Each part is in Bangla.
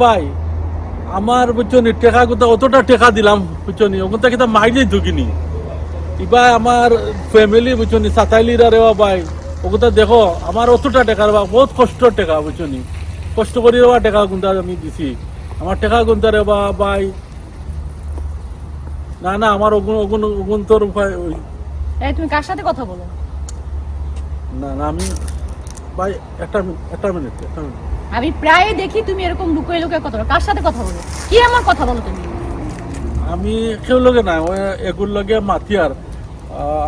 ভাই আমার বুঝছনি টেকা কোথা অতটা টেকা দিলাম বুঝছনি ওখান থেকে মাইলেই ঢুকিনি। এবার আমার ফ্যামিলি বুঝছনি সাতাইলিরা রেওয়া ভাই ওগুতা দেখো আমার অতটা টাকা রেবা বহুত কষ্ট টাকা বুঝছনি। কষ্ট করে রেওয়া টাকা গুন্তা আমি দিছি। আমার টাকা গুন্তা রেবা ভাই না না আমার ওগুন ওগুন ওগুন তোর উপায় ওই- এই তুমি কার সাথে কথা বলো? না না আমি ভাই একটা মিনিট একটা মিনিট একটা মিনিট। আমি প্রায় দেখি তুমি এরকম লুকোয় লুকোয় কথা বলো। কার সাথে কথা বলো? কি আমার কথা বলো তুমি? আমি কেউ লগে না ওই এগুর লগে মাতি আর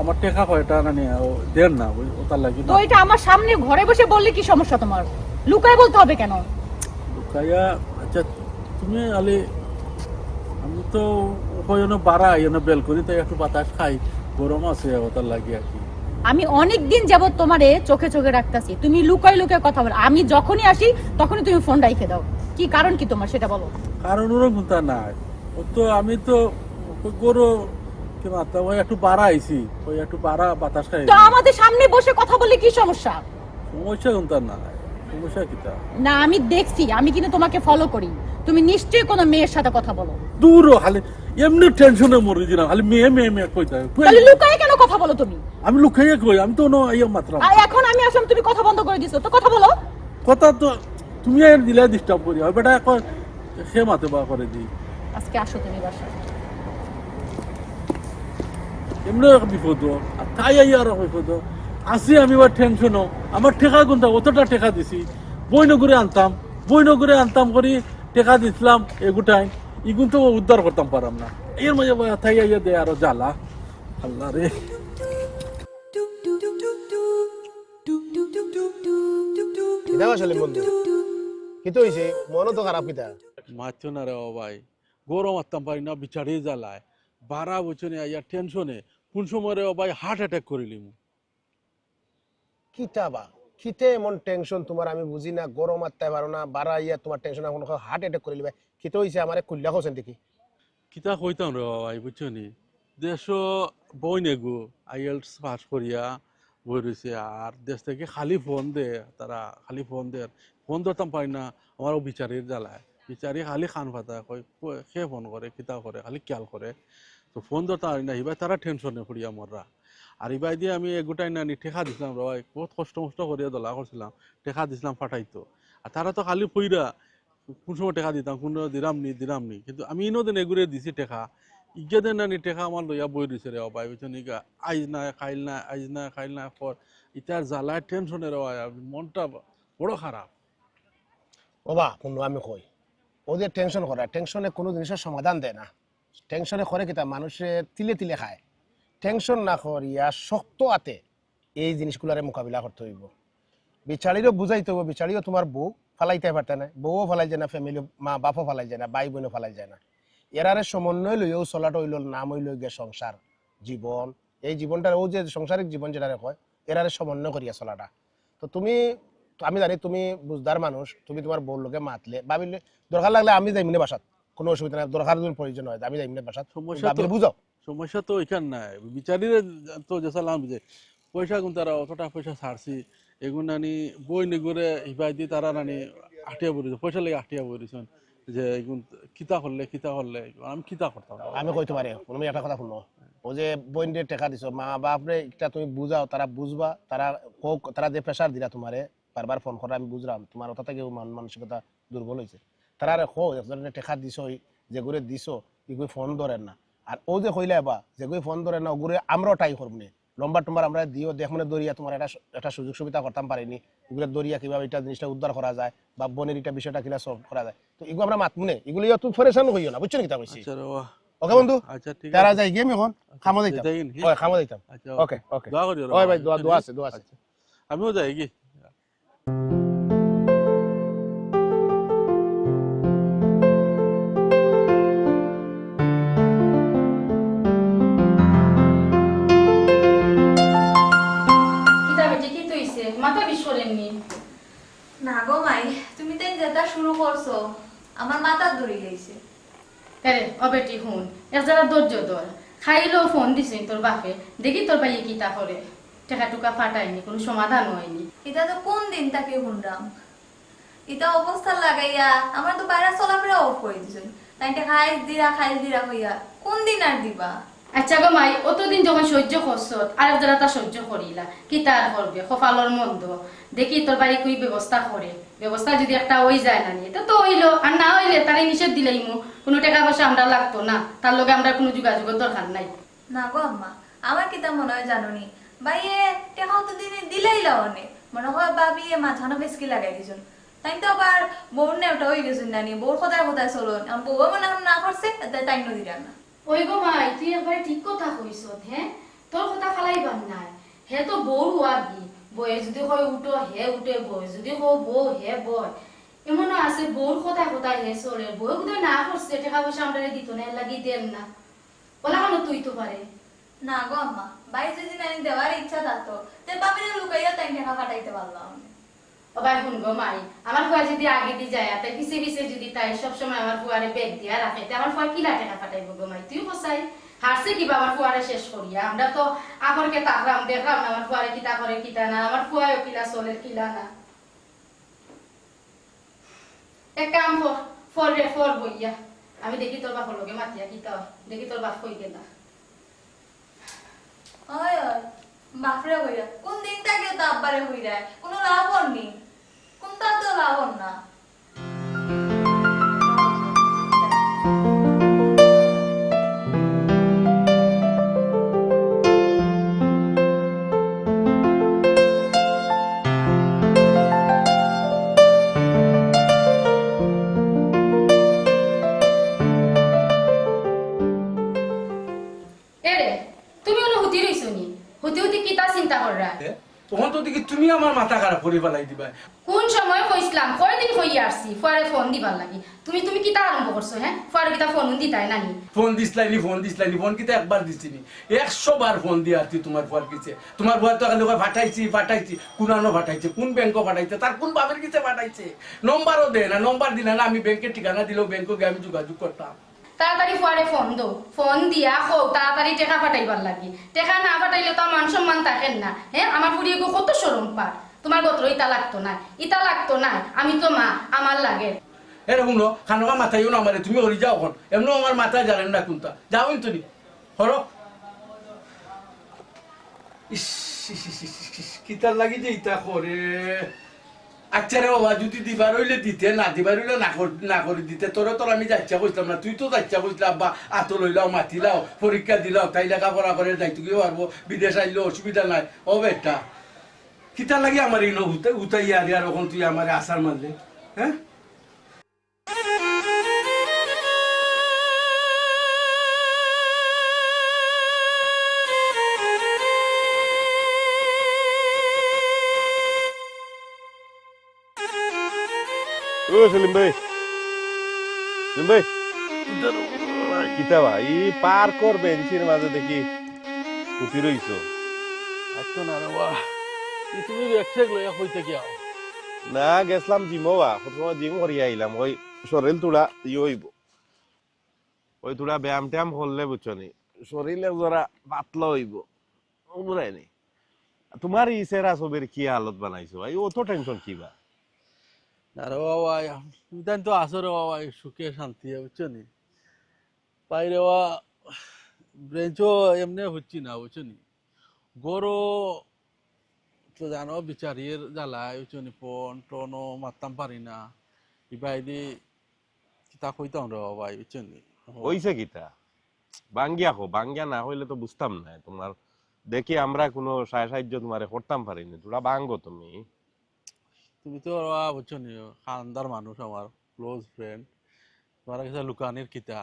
আমার টেকা কয়টা নানি ও দেন না ওই ওটার লাগি তো এটা আমার সামনে ঘরে বসে বললে কি সমস্যা তোমার? লুকায় বলতে হবে কেন? লুকাইয়া আচ্ছা তুমি আলি আমি তো ওখানে বাড়া এনে বেল করি তাই একটু বাতাস খাই। গরম আছে ওটার লাগি আর কি। আমি অনেক দিন যাবত তোমারে চোখে চোখে রাখতাছি। তুমি লুকাই লুকায় কথা বলো। আমি যখনই আসি তখনই তুমি ফোন রাইখে দাও। কি কারণ কি তোমার সেটা বলো। কারণ ওরকম তা নাই। ও তো আমি তো গরু কি মাত্রা ওই একটু বাড়া আইছি। ওই একটু বাড়া বাতাস খাই তো আমাদের সামনে বসে কথা বললে কি সমস্যা? সমস্যা কোনটা না সমস্যা কিতা না আমি দেখছি আমি কিন্তু তোমাকে ফলো করি। তুমি নিশ্চয়ই কোনো মেয়ের সাথে কথা বলো। দূর হ, খালি এমনি টেনশনে মরে দিলাম খালি মেয়ে মেয়ে মেয়ে কই থাকে তাহলে লুকায় কেন কথা বলো তুমি? আমি লুকাইয়া কই? আমি তো ইয়ে মাত্রা। আর এখন আমি আসলাম তুমি কথা বন্ধ করে দিছো তো কথা বলো। কথা তো তুমি আর দিলে ডিস্টার্ব করি হয় বেটা এখন সে মাতে বা করে দিই। আজকে আসো তুমি বাসায়। এমনি এক বিপদ আর তাই আই আর বিপদ আসি আমি এবার টেনশনও আমার টেকা কোনটা অতটা টেকা দিছি। বই নগরে আনতাম বই নগরে আনতাম করি টেকা দিছিলাম এগুটাই ইগুন তো উদ্ধার করতাম পারাম না এর মাঝে বা তাই আইয়া দে আরও জ্বালা। আল্লাহ রে। হইছে মনও তো খারাপ কিতা। না রে ভাই। গরম মারতাম পারি না বিচারে জ্বালায়। বারা বছরে আইয়া টেনশনে কোন সময় রে ভাই হার্ট অ্যাটাক করিলিম কিতা বা? কিতে এমন টেনশন? তোমার আমি বুঝি না গরম মারতে পারো না বাড়া ইয়া তোমার টেনশন এখন হার্ট অ্যাটাক করে লিবে। কিতো হইছে আমারে কুল্লা হোসেন দেখি। কিতা কইতাম রে ভাই বুঝছ নি? দেশ বই নেগু আইএলস পাস করিয়া বই রয়েছে আর দেশ থেকে খালি ফোন দে তারা খালি ফোন দে। ফোন ধরতাম পারি না আমারও বিচারির জ্বালায় বিচারি খালি খান ফাতা কই- সে ফোন করে কিতা করে খালি খেয়াল করে তো ফোন ধরতাম না এবার তারা টেনশনে পড়িয়া মররা আর এবার দিয়ে আমি এগোটাই নানি টেকা দিছিলাম রে বহুত কষ্ট মষ্ট করিয়া দলা করছিলাম টেকা দিছিলাম ফাটাইতো। আর তারা তো খালি পইরা কোন সময় টেকা দিতাম কোন দিরাম নি দিরাম নি। কিন্তু আমি ইনো দিন এগুলো দিছি টেকা। ইগে দেন নানি টেকা আমার লইয়া বই দিছে রে অবাই। বুঝছেন ইগা আইজ না খাইল না আইজ না খাইল না পর ইটার জ্বালায় টেনশনে রে ভাই, মনটা বড় খারাপ ওবা কোনো আমি কই। ওদের টেনশন করে টেনশনে কোনো জিনিসের সমাধান দেয় না। টেনশনে করে কিতা মানুষে তিলে তিলে খায়। টেনশন না করিয়া শক্ত আতে এই জিনিসগুলারে মোকাবিলা করতে হইব। বিচারিরও বুঝাইতে হইব বিচারিও তোমার বউ ফালাইতে পারতে না বউও ফালাই যায় না ফ্যামিলি মা বাপও ফালাই যায় না ভাই বোনও ফালাই যায় না। এরারে সমন্বয় লইও চলাটা হইল নাম হইল গিয়ে সংসার জীবন। এই জীবনটা ও যে সংসারিক জীবন যেটারে কয় এরারে সমন্বয় করিয়া চলাটা। তো তুমি আমি জানি তুমি বুঝদার মানুষ তুমি তোমার বউর লোকে মাতলে ভাবিলে দরকার লাগলে আমি যাইমনে বাসাত কোনো অসুবিধা নাই দরকার যদি প্রয়োজন হয় আমি যাইমনে বাসাত। সমস্যা ভাবিলে তো- বুঝাও সমস্যা তো এখান নাই বিচারিরে তো যে সালাম যে পয়সা গুন তারা অতটা পয়সা ছাড়ছি এগুন নানি বই নিগুরে হিবাই দিয়ে তারা নানি আটিয়া বলিছে পয়সা লেগে আটিয়া বলিছেন যে এগুন কিতা করলে কিতা করলে আমি কিতা করতাম? আমি কইতে পারি তুমি একটা কথা শুনো, ও যে বইনদের টাকা দিছো, মা বাপরে এটা তুমি বুঝাও, তারা বুঝবা, তারা হোক, তারা যে প্রেশার দিলা তোমারে, বারবার ফোন করে আমি বুঝলাম, তোমার ওটা থেকে মন মানসিকতা দুর্বল হয়েছে তারা আরে হো একজনের টাকা দিছো যেগুলো দিছো, এগুলো ফোন ধরেন না। আর ও যে কইলে বা যেগুলো ফোন ধরে না ওগুলো আমরাও ট্রাই করব নে। লম্বা টম্বার আমরা দিও দেখ মানে দরিয়া তোমার একটা একটা সুযোগ সুবিধা করতাম পারিনি। এগুলো দরিয়া কীভাবে এটা জিনিসটা উদ্ধার করা যায় বা বনের এটা বিষয়টা কিনা সলভ করা যায়। তো এগুলো আমরা মাতমুনে এগুলো তুমি ফরেশান হইও না বুঝছ নাকি কইছি? আচ্ছা ওকে বন্ধু? আচ্ছা ঠিক তারা যাই গেম এখন খামো দিতাম ওই খামো দিতাম আচ্ছা ওকে ওকে। দোয়া করি ওই ভাই দোয়া দোয়া আছে দোয়া আছে। আচ্ছা। আমিও যাই কি ধরে গেছে। আরে ও বেটি হুন এক জায়গা ধৈর্য ধর। খাইলেও ফোন দিছি তোর বাপে দেখি তোর ভাই কিতা করে। টাকা টুকা ফাটায়নি কোনো সমাধান হয়নি। এটা তো কোন দিন তাকে শুনলাম এটা অবস্থা লাগাইয়া আমার তো বাইরে চলাফেরা অফ করে দিছেন তাই খাই দিরা খাই দিরা হইয়া কোন দিন আর দিবা? আচ্ছা গো মাই, অতদিন যখন সহ্য করছত আর যারা তা সহ্য করিলা। কি তার করবে? কপালর মন্দ। দেখি তোর বাড়ি কুই ব্যবস্থা করে ব্যবস্থা যদি একটা ওই যায় না নিয়ে তো তো হইল। আর না হইলে তারে নিষেধ দিলেই মু কোনো টাকা পয়সা আমরা লাগতো না। তার লগে আমরা কোনো যোগাযোগের দরকার নাই। না গো আম্মা আমার কিতা মনে হয় জানুনি বাইয়ে টেকাও তো দিনে দিলেই লাওনে মনে হয় বাবি এ মাথানো বেশকি লাগাই দিছুন তাই তো আবার বউর নেওটা হয়ে গেছুন নানি বউর কথায় কথায় চলুন। বউ মনে হয় না করছে তাই তাই নদীরা না। ওই গো মাই তুই একবারে ঠিক কথা কইছ হ্যাঁ তোর কথা ফালাইবার নাই। হে তো বউ আগে বয়ে যদি হয় উঠো, হে উঠে বয় যদি হো বউ হে বয় এমনও আছে বউর কথা কথা হে চলে বউ যদি না করছে টাকা পয়সা আমরা দিত না লাগি দেন না। বলা কেন তুই তো পারে না গো আম্মা, বাই যদি নানি দেওয়ার ইচ্ছা থাকতো, তে বাবিরে লুকাইয়া তাই টাকা কাটাইতে পারলাম অবাই শুন গো মাই, আমার ফুয়া যদি আগে দি যায় তাই পিছে পিছে যদি তাই, সবসময় আমার ফুয়ারে বেগ দিয়া রাখে, তে আমার ফুয়া কিলা টাকা পাঠাইব গো মাই? তুই বসাই হারছে কিবা আমার ফুয়ারে শেষ করিয়া? আমরা তো আগরকে তাকরাম, দেখলাম না, আমার ফুয়ারে কিতা করে, কিতা না, আমার ফুয়াও কিলা চলে, কিলা না। এক কাম ফল রে, ফল বইয়া। আমি দেখি তোর বাপর লগে মাতিয়া কিতা। দেখি তোর বাপ কই গেলা। ওই ওই বাপরে হইরা কোন দিন থেকে তো আব্বারে হইরা কোনো লাভ হননি কররা তখন তো দেখি তুমি আমার মাথা খারাপ করে দিবা কইছিলাম কয়দিন কই আসছি ফুয়ারে ফোন দিবার লাগি। তুমি তুমি কিতা আরম্ভ করছ হ্যাঁ? ফুয়ারে কিতা ফোন দিতাই নানি? ফোন দিসলাইনি ফোন দিসলাইনি ফোন কিতা একবার দিছিনি একশো বার ফোন দিয়ে আসছি তোমার ফুয়ার কিছে। তোমার ফুয়ার তো কয় ফাটাইছি ফাটাইছি কুনানো ফাটাইছে কোন ব্যাংকও ফাটাইছে তার কোন বাপের কিছে ফাটাইছে নম্বরও দে না নম্বর দিলে না আমি ব্যাংকের ঠিকানা দিলেও ব্যাংকে গিয়ে আমি যোগাযোগ করতাম। তাড়াতাড়ি ফুয়ারে ফোন দো। ফোন দিয়া হোক তাড়াতাড়ি টেকা ফাটাইবার লাগি। টেকা না ফাটাইলে তো মান সম্মান থাকেন না হ্যাঁ? আমার ফুড়িয়ে গো কত সরম পার। তোমার গোত্র ইতা লাগতো না, ইতা লাগতো না, আমি তো মা, আমার লাগে। এরকম নো খানোকা মাথায়ও না মারে তুমি হরি যাও এখন। এমন আমার মাথায় জানেন না কোনটা। যাও তো নি হরো কিতার লাগি যে ইতা করে? আচ্ছা রে বাবা, যদি দিবার হইলে দিতে, না দিবার হইলে না কর- দিতে। তোরা তোর আমি যাচ্ছা বসলাম না, তুই তো যাচ্ছা বসলাম বা আত লইলাও, মাতিলাও, পরীক্ষা দিলাও, তাই লেখাপড়া করে যাইতে গিয়ে পারব? বিদেশ আইলে অসুবিধা নাই। ও বেটা কিতার লাগি আমার এই উতাইয়া দিয়ে আর ওখান তুই আমার আসার মারলে হ্যাঁ? ও সেলিম ভাই সেলিম ভাই কিতা বা পার কর বেঞ্চির মাঝে দেখি উঠি রইছো। আচ্ছা না রে বাহ তুমি লইয়া না গেছলাম জিমো বা। প্রথমে জিম করি আইলাম ওই শরীর তুলা ই হইব। ওই তুলা ব্যায়াম ট্যায়াম করলে বুঝছ নি শরীরে জরা পাতলা হইব। বুঝাই নি। তোমার ই সেরা ছবির কি হালত বানাইছো ভাই? অত টেনশন কি বা? না রে বাবা ইদান তো আসো রে বাবা সুখে শান্তি বুঝছ নি বাইরে বা ব্রেঞ্চও এমনি হচ্ছি না বুঝছ নি গরো তো জানো বিচারির জ্বালায় বুঝছ নি ফোন টোনও মারতাম পারি না। ইবাইদি কিতা কইতাম রে বাবা বুঝছ নি হইছে কিটা বাঙ্গিয়া হো বাঙ্গিয়া না হইলে তো বুঝতাম না। তোমার দেখি আমরা কোনো সাহায্য সাহায্য তোমারে করতাম পারিনি। তোরা বাঙ্গো তুমি। তুমি তো বাবা বুঝছ নি খানদার মানুষ আমার ক্লোজ ফ্রেন্ড তোমার কাছে লুকানির কিতা?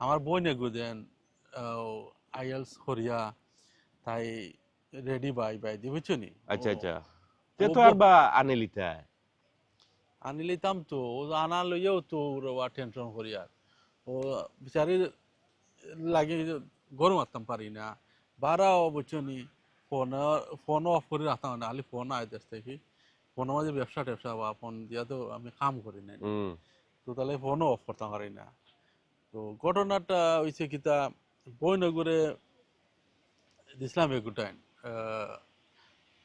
আমার বই নেগু দেন আইএলস করিয়া তাই রেডি বাই বাই দি বুঝছ নি? আচ্ছা আচ্ছা। তে তো আর বা আনে লিতা আনি লইতাম তো ও আনা লইয়াও তো রবা টেনশন করি আর। ও বিচারি লাগে গরম মারতাম পারি না। বারাও বুঝছ নি? ফোন ফোন অফ করে রাখতাম না খালি ফোন আয় দেশ থেকে। ফোনের মাঝে ব্যবসা ট্যাবসা বা ফোন দিয়া তো আমি কাম করি না। তো তাহলে ফোনও অফ করতে পারি না। তো ঘটনাটা হয়েছে কিতা বইনগরে দিছিলাম এগুটাইন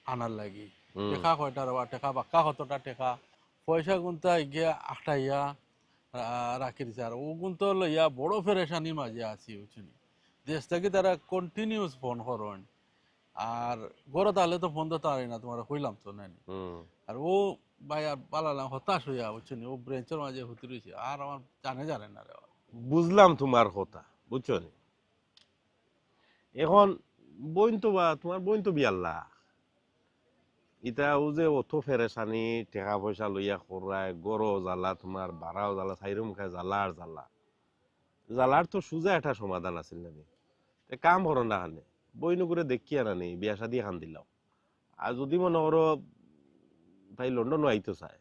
আনার লাগি। টেকা কয়টা রবা টেকা বাক্কা কতটা টেকা? পয়সা গুনতা গিয়া আটাইয়া রাখি দিছে আর ও গুনতো লইয়া বড় ফেরেশানির মাঝে আছি বুঝছেন দেশ থেকে তারা কন্টিনিউস ফোন করেন আর গড় তাহলে তো ফোন তো তারি না তোমার কইলাম তো নানি আর ও ভাই আর পালালাম হতাশ হইয়া বুঝছেন ও ব্রেঞ্চের মাঝে হতে রয়েছে আর আমার জানে জানে না রে বুঝলাম তোমার কথা বুঝছ? এখন বইন তো বা, তোমার বইন তো বিয়াল্লা। ইটা ও যে অত ফেরেশানি টাকা পয়সা লইয়া করায় গরো জ্বালা, তোমার বাড়াও জ্বালা চাইরুম খায় জ্বালা আর জ্বালা। জ্বালার তো সোজা একটা সমাধান আছিল নানি। কাম করো না খানে বইন করে দেখিয়া নানি, বিয়া শাদি খান দিলাও। আর যদি মনে করো, তাই লন্ডন আইতো চায়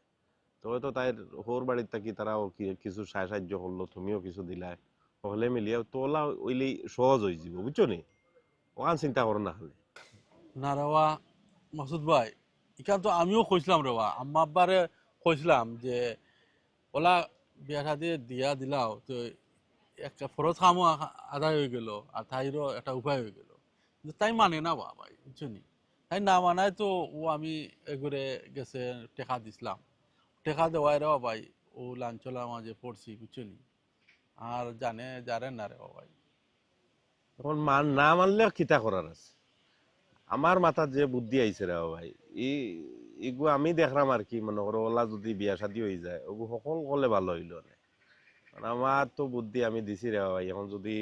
তবে তো তাই হোর বাড়ির থাকি তারাও কিছু সাহায্য করল, তুমিও কিছু দিলাই হলে মিলিয়ে তোলা ওইলি সহজ হয়ে যাব বুঝছ নি? ওখান চিন্তা করো না হলে না রেওয়া মাসুদ ভাই, এখান তো আমিও কইছিলাম রেওয়া আম্মা আব্বারে কইছিলাম যে, ওলা বিয়া শাদি দিয়া দিলাও, তো একটা ফরজ কামও আ- আদায় হয়ে গেল, আর তাইরও একটা উপায় হয়ে গেল। কিন্তু তাই মানে না বা ভাই, বুঝছ তাই না মানায় তো ও আমি এগুলো গেছে টেকা দিছিলাম। টেকা দেওয়াই রেওয়া ভাই, ও লাঞ্চলা মাঝে পড়ছি, বুঝছ আর জানে জানেন না রেওয়া ভাই। এখন মান না মানলেও কিতা করার আছে। আমার মাথার যে বুদ্ধি আইছে রে ভাই ই এগু আমি দেখলাম আর কি, মনে করো ওলা যদি বিয়া শাদি হয়ে যায়, ওগু সকল কলে ভালো হইল না। কারণ আমার তো বুদ্ধি আমি দিছি রে ভাই এখন যদি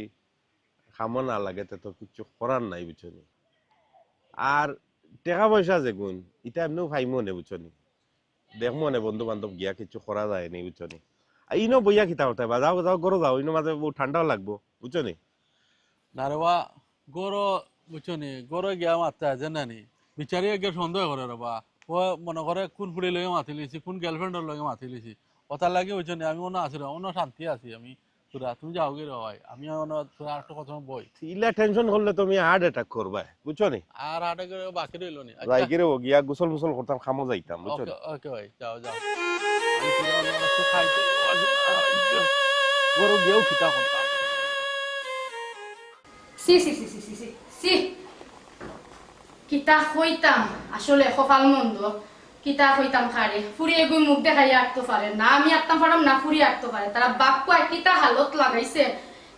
খামো না লাগে তো কিছু করার নাই বুঝছ নি আর টাকা পয়সা যে গুণ এটা এমনিও ফাইমো নে বুঝছ নি দেখমো নে বন্ধু বান্ধব গিয়া কিছু করা যায় নি বুঝছ নি আর ইনো বইয়া কিতা করতে বা যাও যাও গরো যাও, ইনো মাঝে ঠান্ডাও লাগবো বুঝছ নি নারেবা গরো বুঝছ নি? গরো গিয়া মারতে আছে নানি। বিচারি গিয়ে সন্দেহ করে রবা ও মনে করে কোন ফুড়ি লগে মাতি লিছি কোন গার্লফ্রেন্ডের লগে মাতি লিছি। ওটার লাগে আমি মনে আছি অন্য শান্তি আছি আমি। তোরা তুমি যাও গে ভাই আমি অন্য তোরা একটা কথা বই। ইলা টেনশন করলে তুমি হার্ট অ্যাটাক করবা বুঝছ নি? আর হাটে করে বাকি রইল নি। যাই গিরে ও গিয়া গোসল মুসল করতাম খামো যাইতাম বুঝছ নি? ওকে ভাই যাও যাও। অন্য গরু গিয়েও খিতা করতাম সি সি সি সি সি সি সি কিতা হইতাম আসলে কপাল মন্দ কিতা হইতাম খারে ফুরি এগুই মুখ দেখাই আটতে পারে না আমি আটতাম পারাম না ফুরি আটতে পারে তারা বাপ কয় কিতা হালত লাগাইছে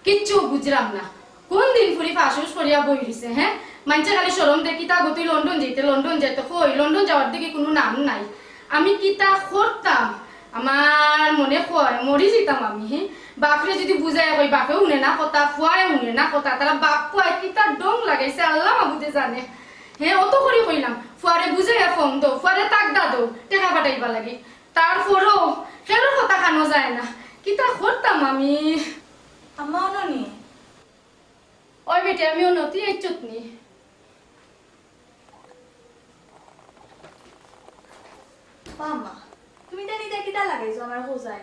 কিচ্ছু বুঝলাম না কোন দিন ফুরি ফাঁসুস করিয়া বই দিছে হ্যাঁ মানছে খালি সরম দে কিতা গতি লন্ডন যেতে লন্ডন যেতে কই লন্ডন যাওয়ার দিকে কোনো নাম নাই আমি কিতা করতাম আমার মনে কয় মরি যেতাম আমি বাপরে যদি বুঝাই কই বাপে উনে না কথা ফুয়ায় উনে না কথা তারা বাপ ফুয়ায় কিতা ডং লাগাইছে আল্লাহ মাবুদে জানে। হ্যাঁ অত করে কইলাম ফুয়ারে বুঝাইয়া ফোন দো ফুয়ারে তাক দা দো টেকা পাঠাইবা লাগে। তারপরও কেন কথা খানো যায় না। কিতা করতাম আমি আম্মা অননি? ওই বেটে আমি উন্নতি এই চুতনি আম্মা। তুমি জানি লাগাইছো আমার হোসাই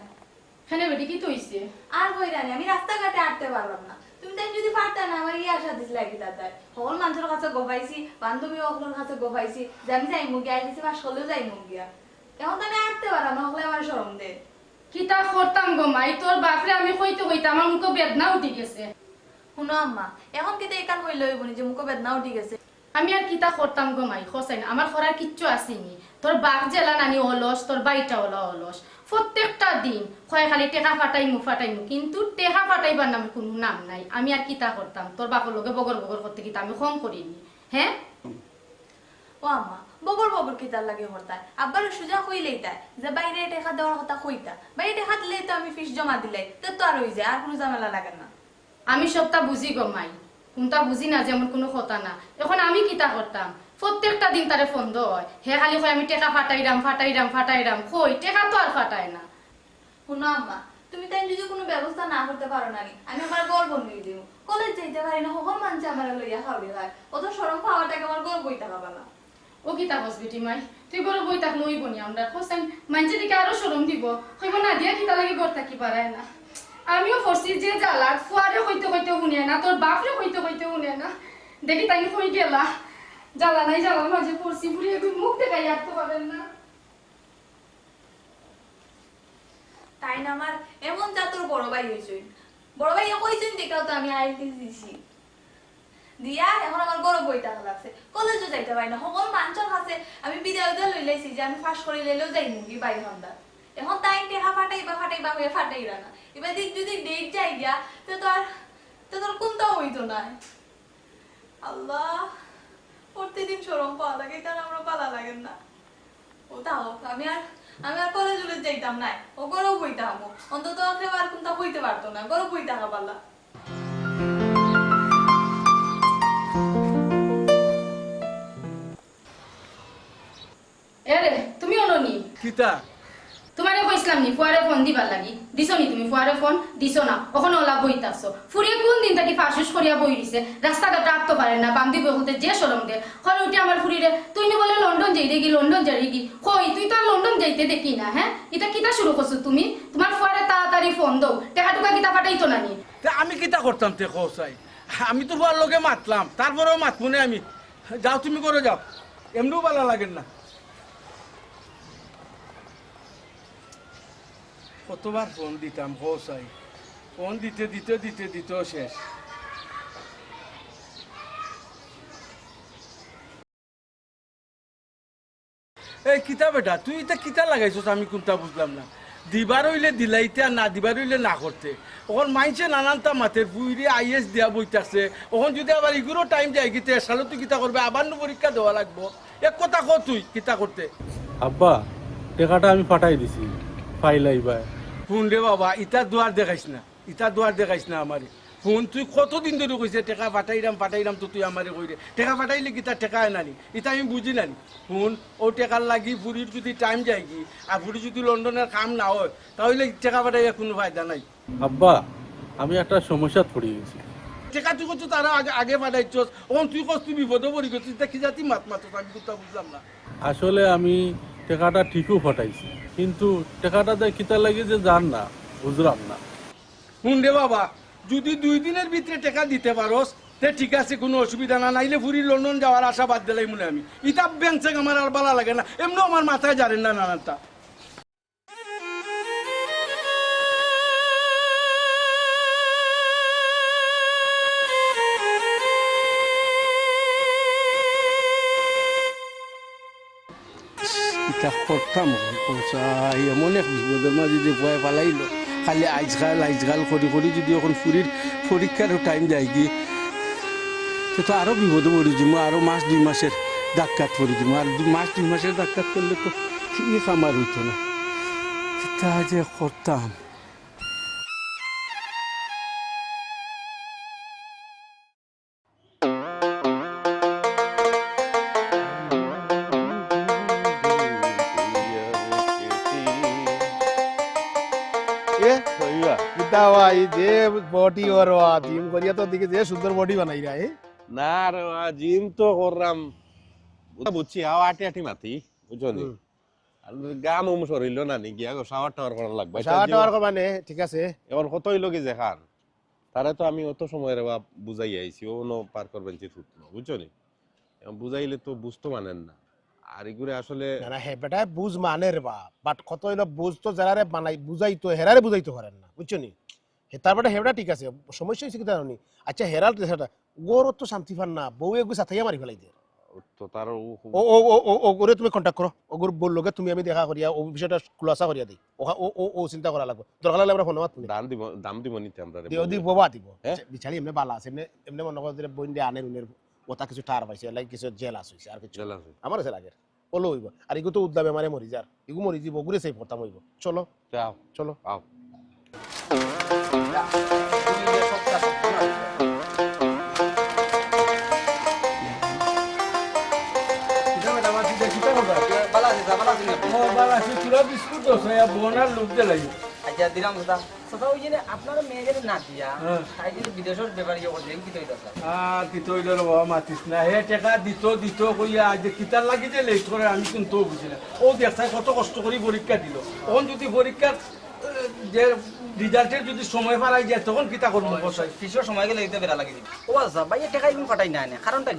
খানে বেটি কি তৈছে? আর কই জানি আমি রাস্তাঘাটে হাঁটতে পারলাম না। তুমি তাই যদি পারতা না আমার ইয়ে আশা দিছিল লাগি তাই সকল মানুষের কাছে গোভাইছি বান্ধবী সকলের কাছে গোভাইছি যে আমি যাই মুগিয়া আইছি করলেও যাই মুগিয়া এখন তো আমি হাঁটতে পারলাম না সকলে আমার সরম দে। কিতা করতাম গো মাই তোর বাপরে আমি কইতে কইতে আমার মুখে বেদনা উঠি গেছে। শুনো আম্মা এখন কিন্তু একান হইলে হইব যে মুখ বেদনা উঠি গেছে। আমি আর কিতা করতাম গো মাই খসাই না আমার করার কিচ্ছু আসেনি। তোর বাপ জেলা নানি অলস তোর বাড়িটা ওলা অলস। প্রত্যেকটা দিন কয় খালি টেকা ফাটাইমু ফাটাইমু কিন্তু টেকা ফাটাইবার নামে কোনো নাম নাই। আমি আর কিতা করতাম? তোর বাপর লগে বগর বগর করতে কিতা আমি কম করিনি। হ্যাঁ ও আম্মা বগর বগর কি তার লাগে হরতায়। আব্বার সুজা কইলেই তাই যে বাইরে টেকা দেওয়ার কথা কইতা। বাইরে টেকা দিলে তো আমি ফিস জমা দিলে তো তো আর হই যায় আর কোনো ঝামেলা লাগে না। আমি সবটা বুঝি গো মাই। কোনটা বুঝি না যেমন কোনো কথা না। এখন আমি কিতা করতাম? প্রত্যেকটা দিন তারে ফোন হয়। হে খালি কয় আমি টেকা ফাটাইরাম ফাটাইরাম ফাটাইরাম কই টেকা তো আর ফাটায় না। শুনো আম্মা তুমি তাই যদি কোনো ব্যবস্থা না করতে পারো না আমি আমার গর্ব নিয়ে দিব কলেজ যাইতে পারি না সকল মানুষ আমার লইয়া খাওয়াবি হয় অত সরম খাওয়াটাকে আমার গর্ব হবে না ও কিতা মাই তুই বড় বই তাক নই বনি আমরা হোসেন মাইনছে দিকে আরও সরম দিব। কইব না দিয়া কিতা লাগে গড় থাকি পারায় না। আমিও ফরসি যে জ্বালাত ফুয়ারে হইতে হইতে শুনে না, তোর বাপরে হইতে হইতে শুনে না। দেখি তাই কই গেলা। জ্বালা নাই জ্বালার মাঝে পড়ছি বুড়ি একটু মুখ দেখাই আসতে পারেন না। তাই না আমার? এমন জাতর বড় ভাই হয়েছে বড় ভাই কইছেন দেখাও তো আমি আইএলটিএস দিছি দিয়া, এখন আমার গরম বই টাকা লাগছে। কলেজও যাইতে পারি না সকল মানুষের কাছে আমি বিদায় দিয়ে লই লাইছি যে আমি ফাঁস করে লইলেও যাই মুগি বাই ঘণ্টা এখন তাই টেহা ফাটাইবা ফাটাইবা হয়ে ফাটাইরা না। এবার দিক যদি ডেট যাই গিয়া তো তো আর তো তোর কোনটাও হইতো না। আল্লাহ প্রতিদিন সরম পাওয়া লাগে তার আমরা পালা লাগেন না। ও তাও আমি আর আমি আর কলেজ উলেজ যাইতাম না ও গরম বইতে হামো অন্তত ওকে আর কোনটা বইতে পারতো না। গরম বইতে হাকা পারলা। এরে তুমি অননি? কিতা? তোমারে কইছিলাম নি, ফুয়ারে ফোন দিবার লাগি। দিছো নি তুমি ফুয়ারে ফোন? দিছো না। ওখানে ওলা বইতাছো ফুরিয়ে কোন দিন থাকি ফাঁসুস করিয়া বই দিছে? রাস্তাঘাট আটতে পারে না বাম দিবে হতে যে সরম দে হলে উঠে আমার ফুরিরে, তুই নি বলে লন্ডন যাই দেখি লন্ডন যাই কি কই, তুই তো লন্ডন যাইতে দেখি না হ্যাঁ? এটা কিতা শুরু করছ তুমি? তোমার ফুয়ারে তাড়াতাড়ি ফোন দাও। টেকা টুকা কিতা ফাটাইতো না নি? আমি কিতা করতাম তে কৌসাই আমি তো বড় লোকে মাতলাম, তারপরেও মাতবো না আমি। যাও তুমি করে যাও। এমনিও ভালো লাগেন না। কতবার ফোন দিতাম কৌসাই ফোন দিতে দিতে দিতে, দিতেও শেষ। এই কিতা বেটা, তুই এটা কিতা লাগাইছস? আমি কোনটা বুঝলাম না। দিবার হইলে দিলাইতে আর না দিবার হইলে না করতে। ওখন মাইছে নানানটা মাতের বুইরে আইএস দিয়া বইতাছে। ওখন যদি আবার ইগুলো টাইম যায়, গিতে সালে তুই কিতা করবে আবার পরীক্ষা দেওয়া লাগবো। এক কথা কো তুই, কিতা করতে আব্বা, টাকাটা আমি পাঠাই দিছি। ফাইলাই ভাই ফোন রে বাবা ইটা দুয়ার দেখাইস না ইটা দুয়ার দেখাইস না আমারে। ফোন তুই কতদিন ধরে কইছে টেকা পাঠাইরাম পাঠাইরাম তো তুই আমারে কই রে টেকা পাঠাইলে কি তার টেকা নানি ইটা আমি বুঝি নানি ফোন ও টেকার লাগি ফুরির যদি টাইম যায় কি আর ফুরি যদি লন্ডনের কাম না হয় তাহলে টেকা পাঠাইয়া কোনো ফায়দা নাই। আব্বা আমি একটা সমস্যাত পড়ে গেছি। টেকা তুই করছ তারা আগে আগে পাঠাইছস। ওখান তুই তুই বিপদে পড়ি গেছিস তা কি জাতি মাত মাত আমি কোথাও বুঝলাম না। আসলে আমি টাকাটা ঠিকও ফাটাইছি কিন্তু টাকাটা টাকাটাতে কিতা লাগে যে যান না, বুঝলাম না। শুন বাবা, যদি দুই দিনের ভিতরে টাকা দিতে পারোস, তে ঠিক আছে, কোনো অসুবিধা না, নাইলে ফুরি লন্ডন যাওয়ার আশা বাদ দিলাই মনে আমি। ইতাব ব্যাংক আমার আর বালা লাগে না এমনি আমার মাথায় জানেন না নানানটা করতাম কৌশাই এমন এক বিপদের মাঝে যে ভয় পালাইলো খালি আজকাল আজকাল করি করি যদি এখন ফুরির পরীক্ষারও টাইম যায় কি তো তো আরও বিপদে পড়ি যাব দুই মাসের ডাক্তার পড়ি যাব আর মাস দুই মাসের ডাক্তার করলে তো কি খামার হইতো না তা যে করতাম হইবা ভাই যে বডি ওর জিম করিয়া তো দিকে যে সুন্দর বডি বানাই রা না রে জিম তো করলাম বুঝছি আটি আটি মাতি বুঝছ নি সরিল না নি গিয়া টাওয়ার করার লাগবে। টাওয়ার মানে ঠিক আছে। এখন কত হইল কি যেখান তারে তো আমি অত সময় রে বুঝাই আইছি ও নো পার করবেন চিত বুঝছ নি এখন বুঝাইলে তো বুঝতো মানেন না। আর এগুলো আসলে না হে বেটা বুঝ মানে রে বা বাট কত হইল বুঝ তো যারারে বানাই বুঝাইতো হেরারে বুঝাইতে পারেন না বুঝছ নি হে তার হেবড়া ঠিক আছে সমস্যা হয়েছে কি জানি আচ্ছা হেরাল সেটা গোর তো শান্তি পান না বউ এগু সাথাইয়া মারি ফেলাই দিয়ে তো তার ও ও ও ও করে তুমি কন্ট্যাক্ট করো ও গোর বল লগে তুমি আমি দেখা করিয়া ও বিষয়টা খুলাসা করিয়া দিই। ও ও ও চিন্তা করা লাগবে। দরকার লাগলে আমরা ফোন তুমি দাম দিব দাম দিব নিতে আমরা দিও দি বাবা দিব? বিচারি এমনি বালা আছে এমনি এমনি মনে করো বইন দিয়ে আনের উনের ওটা কিছু টার পাইছে লাইক কিছু জেল আছে আর কিছু। জেলা আছে। আমার আছে লাগে ওলো হইব। আর এগু তো উদ্দা বেমারে মরি যার। মরি যাব ঘুরে সেই পড়তাম হইব। চলো। যাও। চলো। আও আমি কিন্তু ও দেখছাই কত কষ্ট করে পরীক্ষা দিল? তখন যদি পরীক্ষার আহ, যে রেজাল্টের যদি সময় পালাই যায় তখন কিতা করব? বসাই। ফিসের সময় গেলে দিতে বেড়া লাগে ও আচ্ছা ভাই টাকা ইমন পাঠাই না? কারণটা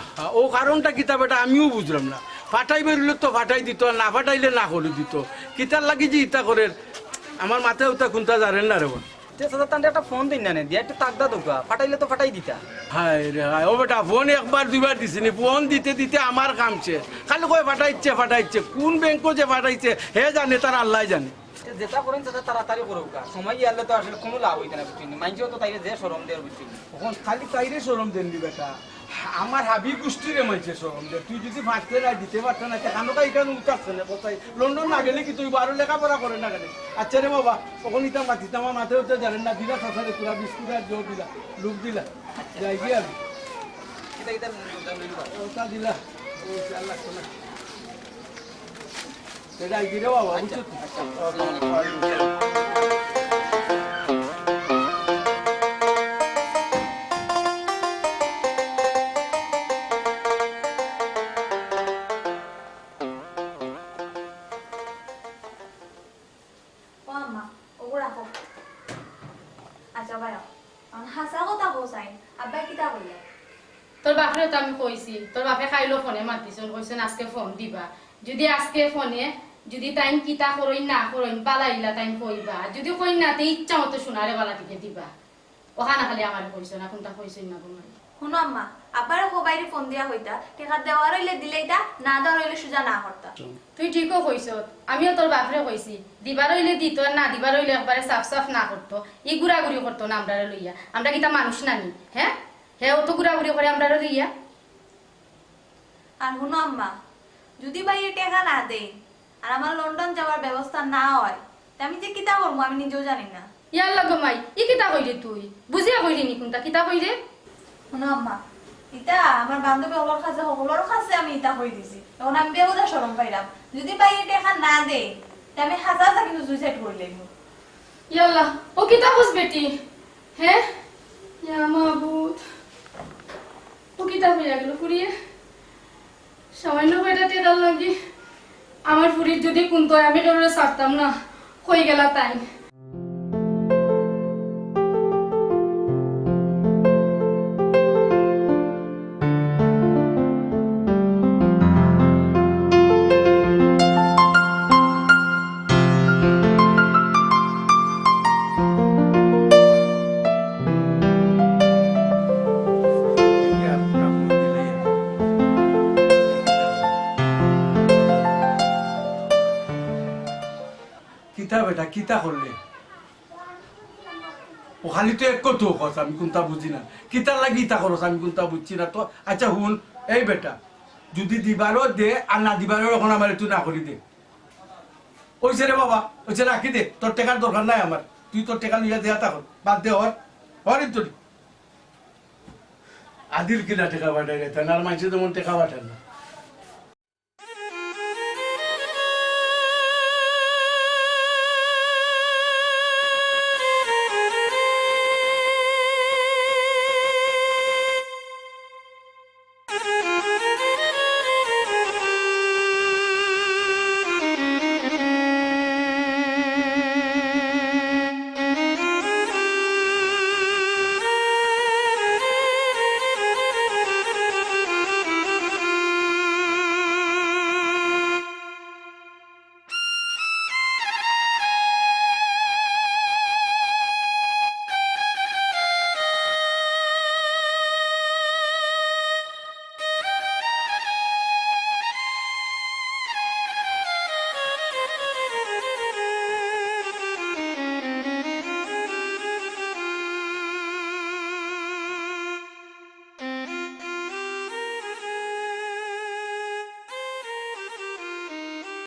আহা, ও কারণটা কিতা বেটা আমিও বুঝলাম না। ফাটাই বেরোলে তো ফাটাই দিত না ফাটাইলে না করে দিত। কিতার লাগি যে ইতা করে আমার মাথায় ওটা কোনটা জানেন না রে একটা ফোন দিন না দিয়া একটু তাকদা দোকা। ফাটাইলে তো ফাটাই দিতা। হায় রে হায় ও বেটা ফোন একবার দুইবার দিছিনি ফোন দিতে দিতে আমার কামছে। খালি কয় ফাটাইছে ফাটাইছে কোন ব্যাংকও যে ফাটাইছে হে জানে তার আল্লাহ জানে। যেটা করেন চাচা তাড়াতাড়ি করুক। সময় ইয়ালে তো আসলে কোনো লাভ হইতে না বুঝছিনি মাইনছেও তো তাইরে যে সরম দেওয়ার বুঝছিনি তখন খালি তাইরে সরম দেন দি বেটা। আমার হাবি গোষ্ঠীরে মাইছে সরম দে তুই যদি ভাবতে না দিতে পারত না কেন কাই কেন উঠাচ্ছে না কোথায়। লন্ডন না গেলে কি তুই বারো লেখাপড়া করে না গেলে? আচ্ছা রে বাবা তখন ইতাম মাতি আমার মাথায় হতে জানেন না দিলা সাথে তোরা বিস্কুট আর জোর দিলা লুক দিলা। যাই গিয়ে। আমি দিলা। ও চার লাখ টাকা সেটাই গিয়ে বাবা ফোনে মাতিছন কইছেন আজকে ফোন দিবা। যদি আজকে ফোনে যদি টাইম কিতা করইন না করইন পালাইলা টাইম কইবা। যদি কই না তে ইচ্ছা মতো শোনারে বালা থেকে দিবা। ওখানে খালি আমার কইছ না কোনটা কইছই না কোন শুনো আম্মা আব্বার কো বাইরে ফোন দিয়া হইতা টেকা দেওয়ার হইলে দিলেইতা না দেওয়ার হইলে সুজা না করতা। তুই ঠিকও কইছ আমিও তোর বাপরে কইছি দিবার হইলে দিত আর না দিবার হইলে একবারে সাফ সাফ না করতো। ই গুড়াগুড়ি করতো না আমরা লইয়া। আমরা কিতা মানুষ নানি হ্যাঁ? হ্যাঁ ও তো গুড়াগুড়ি করে আমরা লইয়া। আর শুনো আম্মা যদি বাইরে টেকা না দেই আর আমার লন্ডন যাওয়ার ব্যবস্থা না হয় তা আমি যে কিতা করব আমি নিজেও জানি না। ইয়ার লাগো মাই ই কিতা কইরে তুই? বুঝিয়া কইলি নি কোনটা কিতা কইরে শুনো আম্মা ইতা আমার বান্ধবী সকলের কাছে সকলের কাছে আমি ইতা কই দিছি। তখন আমি বেহুদা সরম পাইলাম। যদি বাইরে টেকা না দেই তা আমি হাজার হাজার কিন্তু সুইসাইড করে লইব ইয়াল্লা ও কিতা বুঝ বেটি? হ্যাঁ? ইয়া মাবুদ। ও কিতা হইয়া গেল ফুরিয়ে? সামান্য কয়টা টেকার লাগি আমার ফুরির যদি কুন্ত আমি কারোর ছাড়তাম না, হয়ে গেলা তাই। কিতা বেটা, কিতা করলে ও খালি তো এক কত আমি কোনটা বুঝি না। কিতা লাগি ইতা করস আমি কোনটা বুঝছি না। তো আচ্ছা শুন, এই বেটা, যদি দিবারও দে আর না দিবারও এখন আমার একটু না করি দে। ওইছে রে বাবা? ওইছে রাখি দে তোর টেকার দরকার নাই আমার তুই তোর টেকা লিয়া দেয়া তখন বাদ দে হর হর তোর আদিল কিনা টেকা পাঠাই রে তার মানুষের যেমন টেকা পাঠান না।